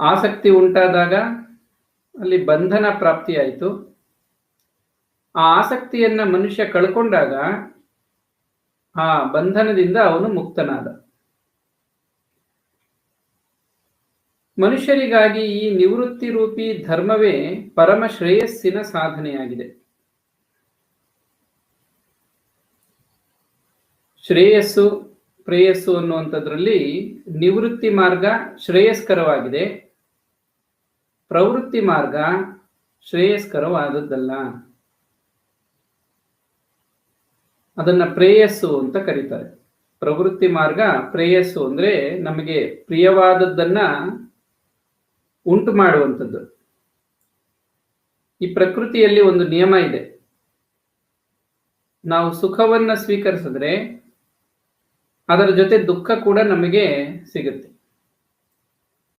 ಆಸಕ್ತಿ ಉಂಟಾದಾಗ ಅಲ್ಲಿ ಬಂಧನ ಪ್ರಾಪ್ತಿಯಾಯಿತು ಆ ಆಸಕ್ತಿಯನ್ನ ಮನುಷ್ಯ ಕಳ್ಕೊಂಡಾಗ ಆ ಬಂಧನದಿಂದ ಅವನು ಮುಕ್ತನಾದ. ಮನುಷ್ಯರಿಗಾಗಿ ಈ ನಿವೃತ್ತಿ ರೂಪಿ ಧರ್ಮವೇ ಪರಮ ಶ್ರೇಯಸ್ಸಿನ ಸಾಧನೆಯಾಗಿದೆ. ಶ್ರೇಯಸ್ಸು, ಪ್ರೇಯಸ್ಸು ಅನ್ನುವಂಥದ್ರಲ್ಲಿ ನಿವೃತ್ತಿ ಮಾರ್ಗ ಶ್ರೇಯಸ್ಕರವಾಗಿದೆ. ಪ್ರವೃತ್ತಿ ಮಾರ್ಗ ಶ್ರೇಯಸ್ಕರವಾದದ್ದಲ್ಲ. ಅದನ್ನ ಪ್ರೇಯಸ್ಸು ಅಂತ ಕರೀತಾರೆ. ಪ್ರವೃತ್ತಿ ಮಾರ್ಗ ಪ್ರೇಯಸ್ಸು ಅಂದ್ರೆ ನಮಗೆ ಪ್ರಿಯವಾದದ್ದನ್ನ ಉಂಟು ಮಾಡುವಂಥದ್ದು ಈ ಪ್ರಕೃತಿಯಲ್ಲಿ ಒಂದು ನಿಯಮ ಇದೆ. ನಾವು ಸುಖವನ್ನ ಸ್ವೀಕರಿಸಿದ್ರೆ ಅದರ ಜೊತೆ ದುಃಖ ಕೂಡ ನಮಗೆ ಸಿಗುತ್ತೆ.